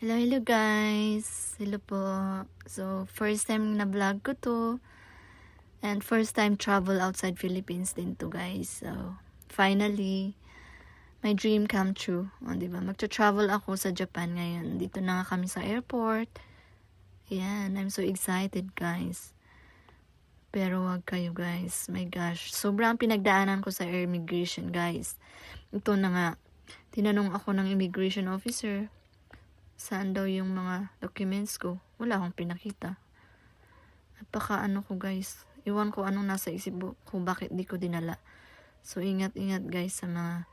Hello, hello guys. Hello po. So, first time na vlog ko to. And first time travel outside Philippines din to guys. So, finally, my dream come true. O, di ba? Magta-travel ako sa Japan ngayon. Dito na nga kami sa airport. Ayan, I'm so excited guys. Pero wag kayo guys. My gosh. Sobrang pinagdaanan ko sa immigration guys. Ito na nga. Tinanong ako ng immigration officer saan daw yung mga documents ko. Wala akong pinakita. Napaka ano ko guys. Iwan ko anong nasa isip ko bakit di ko dinala. So ingat-ingat guys sa mga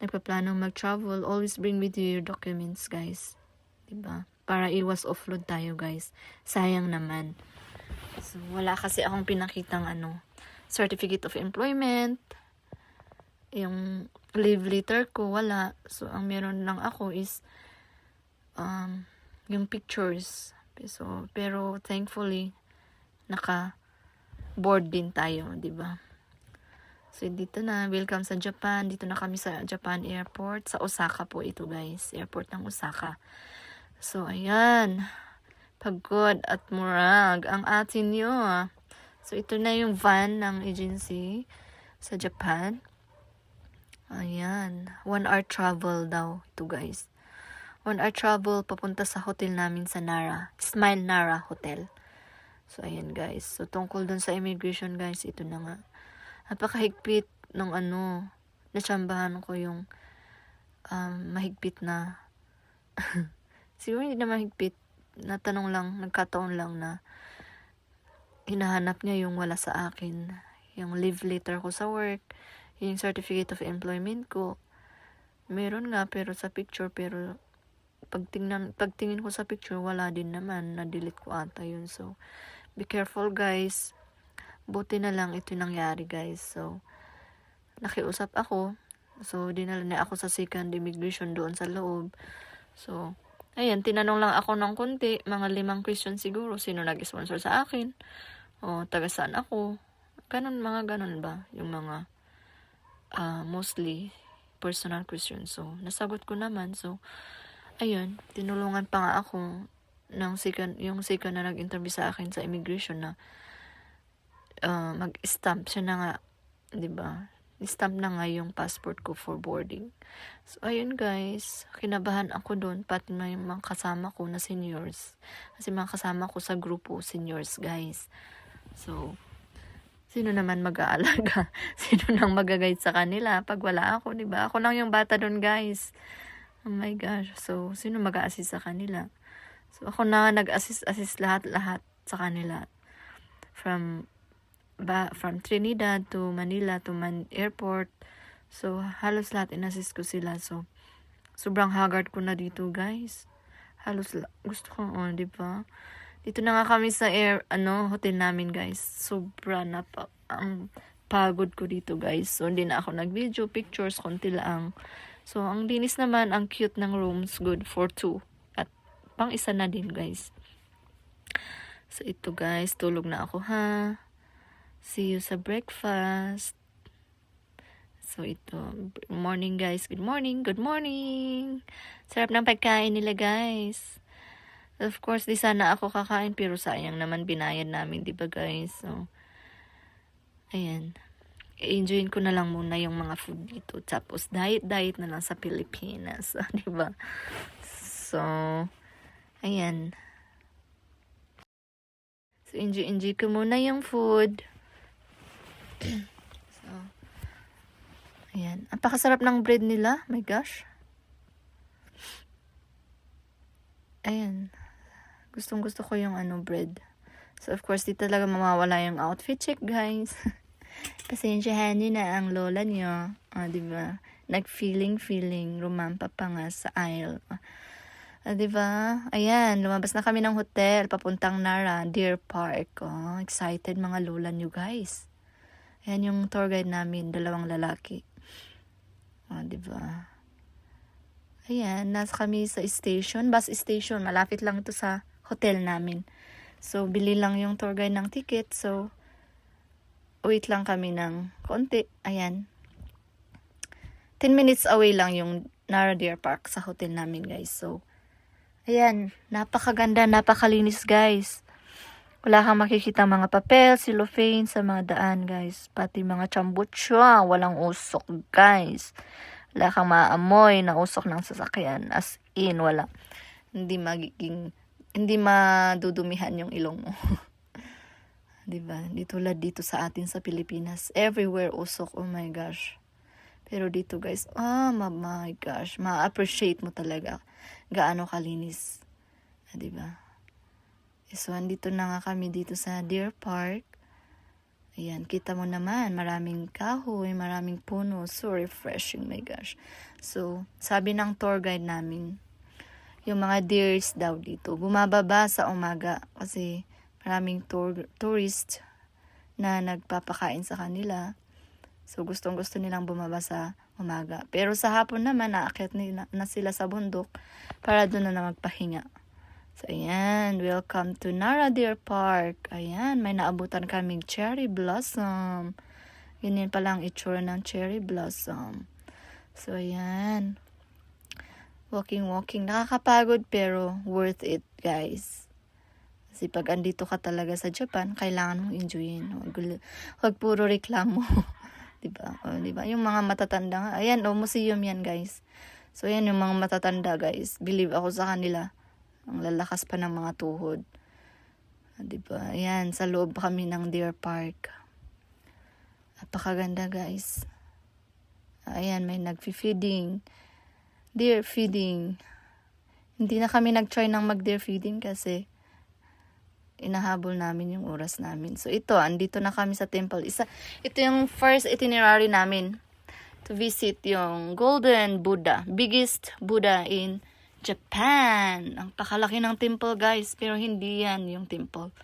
nagpaplano mag-travel. Always bring with you your documents guys. Diba? Para iwas offload tayo guys. Sayang naman. So wala kasi akong pinakitang ano certificate of employment. Yung leave letter ko wala. So ang meron lang ako is um, yung pictures. So, pero thankfully, naka board din tayo, di ba? So, dito na. Welcome sa Japan. Dito na kami sa Japan Airport. Sa Osaka po ito, guys. Airport ng Osaka. So, ayan. Pagod at murag ang atin nyo. So, ito na yung van ng agency sa Japan. Ayan. One hour travel daw ito, guys on our travel papunta sa hotel namin sa Nara. Smile Nara Hotel. So, ayan guys. So, tungkol dun sa immigration guys, ito na nga. Napakahigpit ng ano, natsambahan ko yung um, mahigpit na siguro hindi na mahigpit natanong lang, nagkataon lang na hinahanap niya yung wala sa akin. Yung leave letter ko sa work, yung certificate of employment ko. Meron nga pero sa picture pero pagtingnan, pagtingin ko sa picture, wala din naman. Na-delete ko ata yun. So, be careful guys. Buti na lang ito nangyari guys. So, nakiusap ako. So, dinala na ako sa second immigration doon sa loob. So, ayan, tinanong lang ako ng konti. Mga limang question siguro. Sino nag-sponsor sa akin? O, taga saan ako? Ganon, mga ganon ba? Yung mga, uh, mostly, personal questions. So, nasagot ko naman. So, ayun, tinulungan pa nga ako ng second, yung second na nag-interview sa akin sa immigration na uh, mag-stamp siya na nga, 'di ba? Stamp na nga yung passport ko for boarding. So, ayun guys, kinabahan ako doon, pati may mga kasama ko na seniors. Kasi mga kasama ko sa grupo, seniors guys. So, sino naman mag-aalaga? sino nang mag-guide sa kanila pag wala ako, 'di ba? Ako lang yung bata doon, guys. Oh my gosh. So, sino mag-assist sa kanila? So, ako na nag-assist-assist lahat-lahat sa kanila. From ba, from Trinidad to Manila to Man Airport. So, halos lahat in-assist ko sila. So, sobrang haggard ko na dito, guys. Halos gusto ko, oh, di ba? Dito na nga kami sa air, ano, hotel namin, guys. Sobra na pa, ang pagod ko dito, guys. So, hindi na ako nag-video, pictures, konti lang. So, ang linis naman, ang cute ng rooms, good for two. At pang isa na din, guys. So, ito guys, tulog na ako ha. See you sa breakfast. So, ito. Morning, guys. Good morning. Good morning. Sarap ng pagkain nila, guys. Of course, di sana ako kakain, pero sayang naman binayad namin, di ba, guys? So, ayan enjoyin ko na lang muna yung mga food dito. Tapos, diet-diet na lang sa Pilipinas. ba? So, ayan. So, enjoy-enjoy ko muna yung food. so, ayan. Ang pakasarap ng bread nila. My gosh. Ayan. Gustong gusto ko yung ano bread. So, of course, di talaga mawawala yung outfit check, guys. Pasensyahan niyo na ang lola niyo. O, oh, di ba? Nag-feeling-feeling, rumampa pa nga sa aisle. O, oh, di ba? Ayan, lumabas na kami ng hotel, papuntang Nara, Deer Park. Oh, excited mga lola niyo, guys. Ayan yung tour guide namin, dalawang lalaki. O, oh, di ba? Ayan, nasa kami sa station, bus station. Malapit lang ito sa hotel namin. So, bili lang yung tour guide ng ticket. So, wait lang kami ng konti. Ayan. 10 minutes away lang yung Nara Deer Park sa hotel namin, guys. So, Ayan, napakaganda, napakalinis guys. Wala kang makikita mga papel, cellophane sa mga daan guys. Pati mga chambutswa, walang usok guys. Wala kang maamoy na usok ng sasakyan. As in, wala. Hindi magiging, hindi madudumihan yung ilong mo. 'Di ba? Di tulad dito sa atin sa Pilipinas. Everywhere usok. Oh my gosh. Pero dito guys, ma my gosh, ma-appreciate mo talaga gaano kalinis. Ah, 'Di ba? So, andito na nga kami dito sa Deer Park. Ayan, kita mo naman, maraming kahoy, maraming puno. So refreshing, my gosh. So, sabi ng tour guide namin, yung mga deers daw dito, bumababa sa umaga kasi maraming tour, tourist na nagpapakain sa kanila. So, gustong gusto nilang bumaba sa umaga. Pero sa hapon naman, naakyat na, na sila sa bundok para doon na, na magpahinga. So, ayan. Welcome to Nara Deer Park. Ayan, may naabutan kaming cherry blossom. Ganyan pala ang itsura ng cherry blossom. So, ayan. Walking, walking. Nakakapagod pero worth it, guys. Kasi pag andito ka talaga sa Japan, kailangan mong enjoyin. Huwag, huwag puro reklamo. 'Di ba? O, 'di ba? Yung mga matatanda. Ayan, oh, museum yan, guys. So, ayan yung mga matatanda, guys. Believe ako sa kanila. Ang lalakas pa ng mga tuhod. Ah, 'Di ba? Ayan, sa loob kami ng Deer Park. Napakaganda, guys. Ayan, may nagfi-feeding. Deer feeding. Hindi na kami nag-try ng mag-deer feeding kasi inahabol namin yung oras namin. So, ito, andito na kami sa temple. Isa, ito yung first itinerary namin to visit yung Golden Buddha. Biggest Buddha in Japan. Ang pakalaki ng temple, guys. Pero hindi yan yung temple.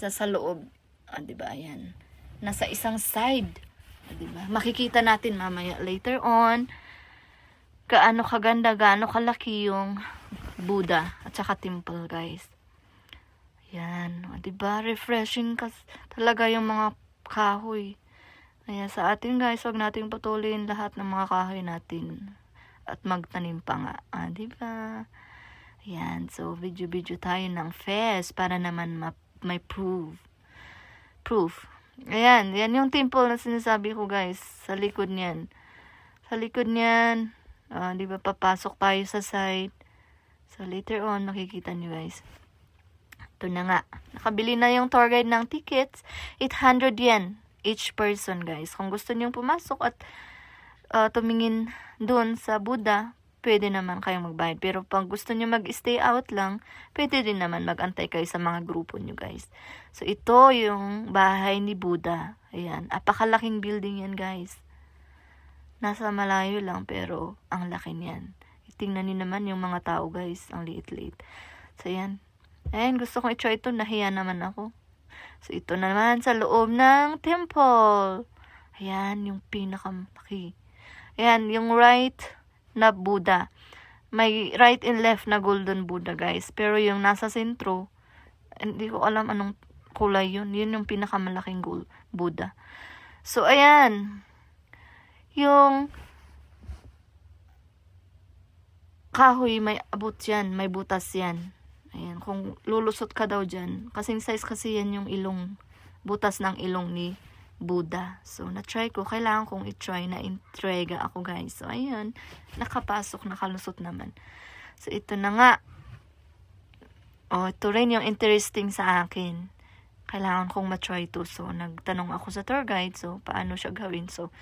Sa, sa loob. Ah, di ba? Ayan. Nasa isang side. Ah, di ba? Makikita natin mamaya later on gaano kaganda, gaano kalaki yung Buddha at saka temple, guys. Yan, o, 'di ba? Refreshing kas talaga yung mga kahoy. Kaya sa atin, guys, wag nating putulin lahat ng mga kahoy natin at magtanim pa nga, ah, 'di ba? Yan, so video-video tayo ng fest para naman ma- may proof. Proof. Ayan, yan yung temple na sinasabi ko, guys, sa likod niyan. Sa likod niyan, ah, 'di ba papasok tayo sa side. So later on makikita niyo, guys. Ito na nga. Nakabili na yung tour guide ng tickets. 800 yen each person, guys. Kung gusto niyong pumasok at uh, tumingin dun sa Buddha, pwede naman kayong magbayad. Pero pag gusto niyo mag-stay out lang, pwede din naman mag-antay kayo sa mga grupo niyo, guys. So, ito yung bahay ni Buddha. Ayan. Apakalaking building yan, guys. Nasa malayo lang, pero ang laki niyan. Tingnan niyo naman yung mga tao, guys. Ang liit-liit. So, yan. Ayan, gusto kong i-try ito. Nahiya naman ako. So, ito naman sa loob ng temple. Ayan, yung pinakamaki. Ayan, yung right na Buddha. May right and left na golden Buddha, guys. Pero yung nasa sentro, hindi ko alam anong kulay yun. Yun yung pinakamalaking gold Buddha. So, ayan. Yung kahoy, may abot yan. May butas yan. Ayan, kung lulusot ka daw dyan, kasing size kasi yan yung ilong, butas ng ilong ni Buddha. So, na-try ko. Kailangan kong i-try na intrega ako, guys. So, ayan, nakapasok, nakalusot naman. So, ito na nga. Oh, ito rin yung interesting sa akin. Kailangan kong ma-try to. So, nagtanong ako sa tour guide. So, paano siya gawin? So,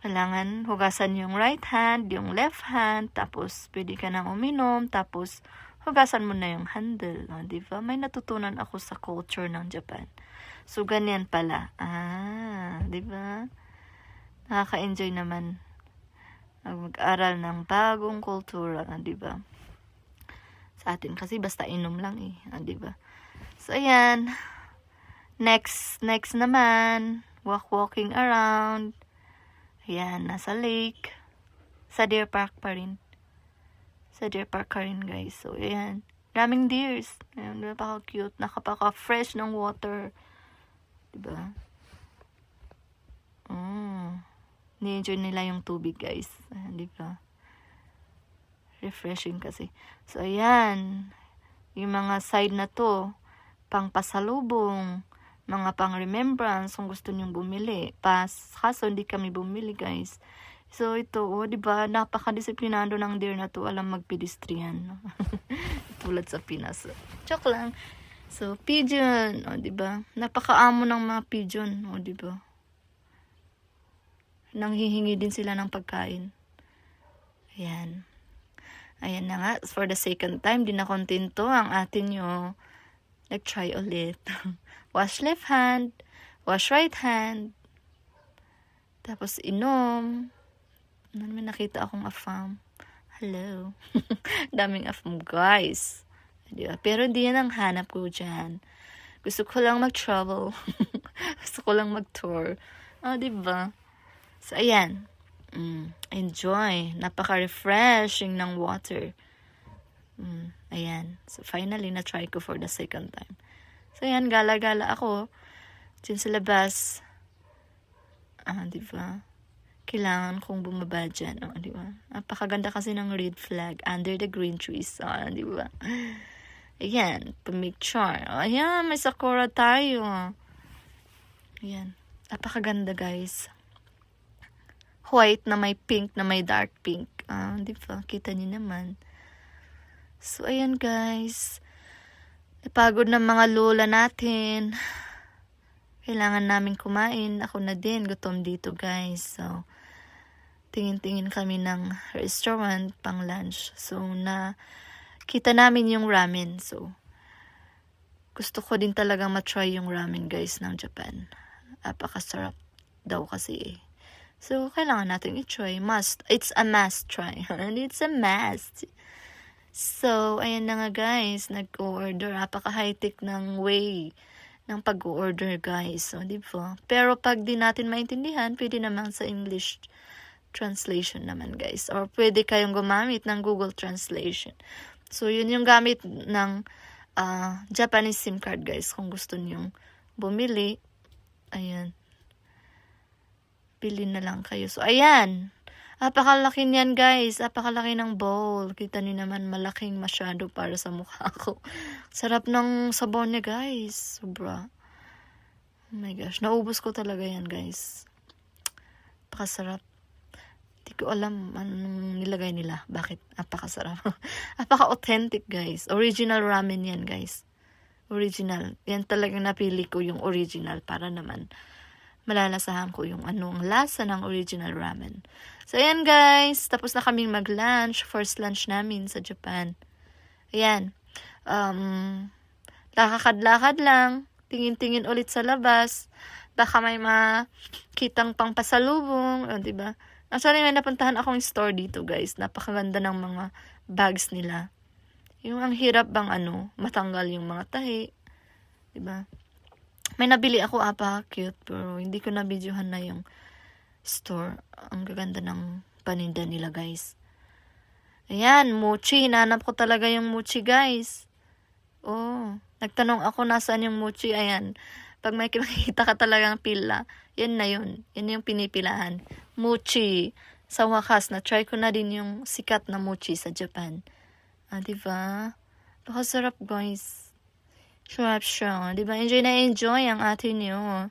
kailangan hugasan yung right hand, yung left hand, tapos pwede ka nang uminom, tapos hugasan mo na yung handle, no? di ba? May natutunan ako sa culture ng Japan. So, ganyan pala. Ah, di ba? Nakaka-enjoy naman mag-aral ng bagong kultura, di ba? Sa atin kasi basta inom lang eh, ah, di ba? So, ayan. Next, next naman, walk walking around. Ayan, nasa lake. Sa Deer Park pa rin sa Deer Park guys. So, ayan. Daming deers. Ayan, napaka-cute. Nakapaka-fresh ng water. Diba? Mm. Ni-enjoy nila yung tubig, guys. Ayan, diba? Refreshing kasi. So, ayan. Yung mga side na to, pang pasalubong, mga pang remembrance kung gusto niyong bumili. Pas, kaso hindi kami bumili guys. So, ito, oh, di ba napaka-disiplinado ng deer na to, alam magpedestrian. Tulad sa Pinas. Joke lang. So, pigeon, o, di ba? Napakaamo ng mga pigeon, o, di ba? Nanghihingi din sila ng pagkain. Ayan. Ayan na nga, for the second time, di na kontento ang atin nyo. Nag-try ulit. wash left hand, wash right hand, tapos inom. Ano may nakita akong afam. Hello. Daming afam, guys. Di? Pero hindi yan ang hanap ko dyan. Gusto ko lang mag-travel. Gusto ko lang mag-tour. Oh, di ba? So, ayan. Mm, enjoy. Napaka-refreshing ng water. Mm, ayan. So, finally, na-try ko for the second time. So, ayan, gala-gala ako. Diyan sa labas. Ah, di ba? Kailangan kong bumaba dyan. Oh, di ba? Napakaganda kasi ng red flag under the green trees. Oh, di ba? Ayan, pamicture. Oh, ayan, may sakura tayo. Ayan. Napakaganda, guys. White na may pink na may dark pink. Ah, di ba? Kita niyo naman. So, ayan, guys. Napagod ng mga lola natin. Kailangan namin kumain. Ako na din. Gutom dito, guys. So, tingin-tingin kami ng restaurant pang lunch. So, na kita namin yung ramen. So, gusto ko din talagang matry yung ramen, guys, ng Japan. Apakasarap daw kasi eh. So, kailangan natin i-try. Must. It's a must try. And it's a must. So, ayan na nga guys. Nag-order. Apaka-high-tech ng way ng pag-order guys. So, di ba? Pero pag di natin maintindihan, pwede naman sa English translation naman guys. Or pwede kayong gumamit ng Google Translation. So, yun yung gamit ng ah, Japanese SIM card guys. Kung gusto niyong bumili. Ayan. Pili na lang kayo. So, ayan. Apakalaki niyan, guys. Apakalaki ng bowl. Kita niyo naman, malaking masyado para sa mukha ko. Sarap ng sabon niya, guys. Sobra. Oh my gosh. Naubos ko talaga yan, guys. Apakasarap. Hindi ko alam anong nilagay nila. Bakit? Apakasarap. Apaka-authentic, guys. Original ramen yan, guys. Original. Yan talagang napili ko yung original para naman malalasahan ko yung anong lasa ng original ramen. So, ayan guys. Tapos na kaming mag-lunch. First lunch namin sa Japan. Ayan. Um, lakad-lakad lang. Tingin-tingin ulit sa labas. Baka may makitang pang pasalubong. O, diba? Actually, may napuntahan akong store dito guys. Napakaganda ng mga bags nila. Yung ang hirap bang ano, matanggal yung mga tahi. Diba? May nabili ako apa, cute, pero hindi ko na videohan na yung store. Ang gaganda ng paninda nila, guys. Ayan, mochi. Hinanap ko talaga yung mochi, guys. Oh, nagtanong ako nasaan yung mochi. Ayan, pag may makikita ka talagang pila, yan na yun. Yan yung pinipilahan. Mochi. Sa wakas, na-try ko na din yung sikat na mochi sa Japan. Ah, diba? Pakasarap, guys. Sarap siya. Di ba? Enjoy na enjoy ang atin nyo.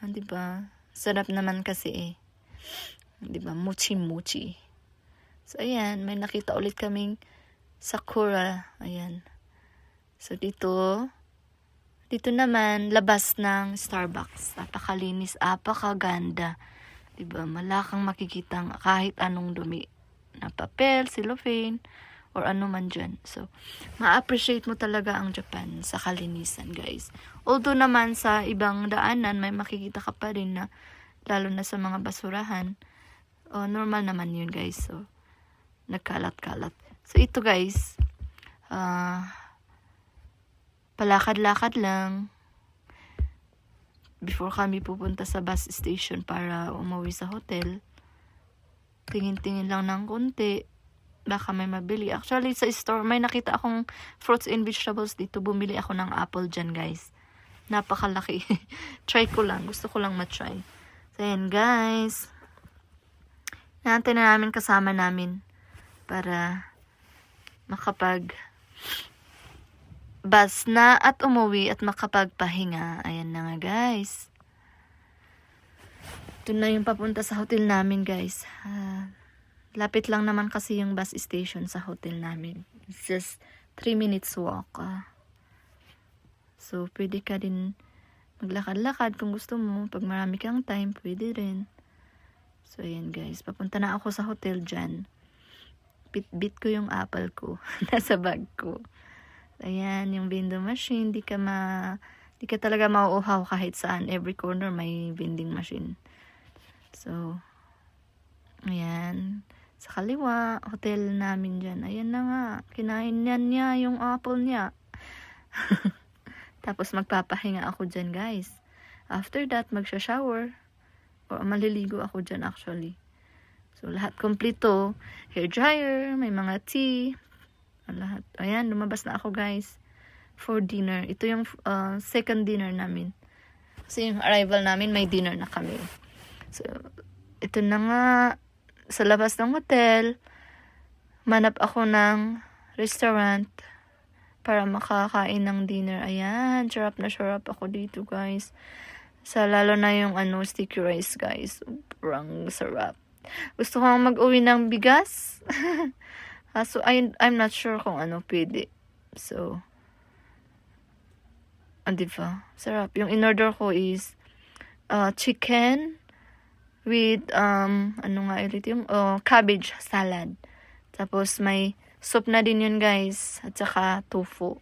Ah, di ba? Sarap naman kasi eh. Di ba? Mochi-mochi. So, ayan. May nakita ulit kaming sakura. Ayan. So, dito, dito naman, labas ng Starbucks. Apakalinis, apakaganda. Di ba? Wala kang makikitang kahit anong dumi na papel, cellophane, or ano man dyan. So, ma-appreciate mo talaga ang Japan sa kalinisan, guys. Although naman sa ibang daanan, may makikita ka pa rin na, lalo na sa mga basurahan, oh, normal naman yun, guys. So, nagkalat-kalat. So, ito, guys, ah, palakad-lakad lang, before kami pupunta sa bus station para umuwi sa hotel, tingin-tingin lang ng konti, baka may mabili. Actually, sa store, may nakita akong fruits and vegetables dito. Bumili ako ng apple dyan, guys. Napakalaki. Try ko lang. Gusto ko lang matry. So, ayan, guys. Naantay na namin kasama namin para makapag bus na at umuwi at makapagpahinga. Ayan na nga guys. Ito na yung papunta sa hotel namin guys. Ah, lapit lang naman kasi yung bus station sa hotel namin. It's just 3 minutes walk. ah. So, pwede ka din maglakad-lakad kung gusto mo. Pag marami kang time, pwede rin. So, ayan guys. Papunta na ako sa hotel dyan. Bit-bit ko yung apple ko. Nasa bag ko. Ayan, yung vending machine. Di ka ma... Di ka talaga mauuhaw kahit saan. Every corner may vending machine. So, ayan. Sa kaliwa, hotel namin dyan. Ayan na nga. Kinain niya niya yung apple niya. Tapos magpapahinga ako dyan, guys. After that, magsha-shower. O maliligo ako dyan, actually. So, lahat kompleto. Hair dryer, may mga tea. Lahat. Ayan, lumabas na ako, guys. For dinner. Ito yung uh, second dinner namin. Kasi yung arrival namin, may dinner na kami. So, ito na nga. Sa labas ng hotel, manap ako ng restaurant para makakain ng dinner. Ayan, sarap na sarap ako dito, guys. Sa lalo na yung ano, sticky rice, guys. Sobrang sarap. Gusto ko mag-uwi ng bigas. Ah, so, I, I'm not sure kung ano pwede. So, ah, di ba? Sarap. Yung in-order ko is uh, chicken with, um, ano nga ulit yung, oh, cabbage salad. Tapos, may soup na din yun, guys. At saka, tofu.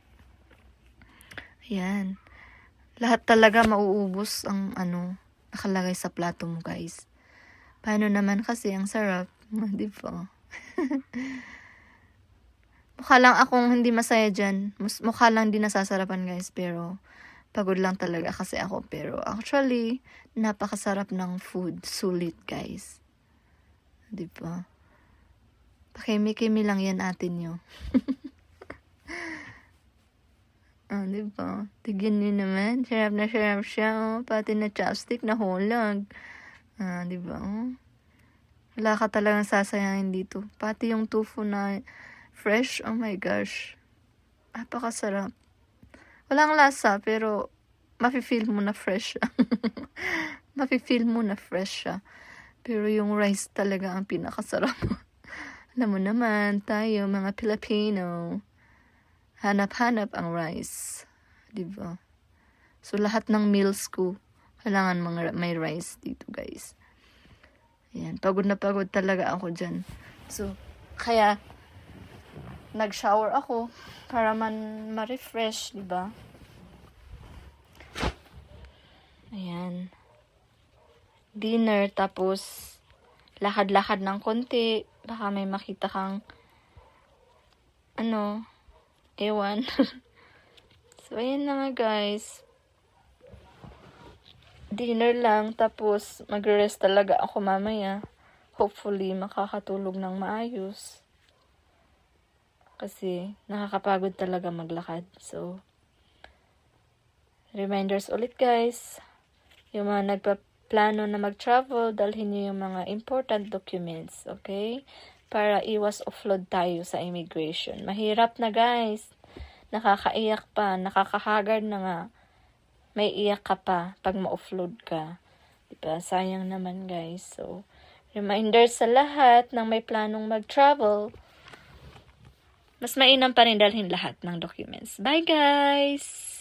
Ayan. Lahat talaga mauubos ang, ano, nakalagay sa plato mo, guys. Paano naman kasi, ang sarap. Di ba? mukha lang akong hindi masaya dyan. Mukha lang di nasasarapan, guys. Pero, pagod lang talaga kasi ako. Pero, actually, napakasarap ng food. Sulit, guys. Di ba? Pakimi-kimi lang yan atin nyo. ah, di ba? Tigyan nyo naman. Sarap na sarap siya, oh. Pati na chopstick na hulag. Ah, di ba? Oh. Wala ka talagang sasayangin dito. Pati yung tofu na fresh, oh my gosh. Napakasarap. Walang lasa, pero mafe-feel mo na fresh siya. mafe-feel mo na fresh siya. Pero yung rice talaga ang pinakasarap. Alam mo naman, tayo mga Pilipino, hanap-hanap ang rice. Di? So, lahat ng meals ko, kailangan mga, may rice dito, guys. Ayan, pagod na pagod talaga ako dyan. So, kaya, nag-shower ako para man ma-refresh, di ba? Ayan. Dinner, tapos lakad-lakad ng konti. Baka may makita kang ano, ewan. so, ayan na nga guys. Dinner lang, tapos magre-rest talaga ako mamaya. Hopefully, makakatulog ng maayos. Kasi, nakakapagod talaga maglakad. So, reminders ulit guys. Yung mga nagpa-plano na mag-travel, dalhin niyo yung mga important documents, okay? Para iwas offload tayo sa immigration. Mahirap na guys. Nakakaiyak pa, nakakahagard na nga. May iyak ka pa pag ma-offload ka. Diba? Sayang naman guys. So, reminders sa lahat ng may planong mag-travel. Mas mainam pa rin dalhin lahat ng documents. Bye guys!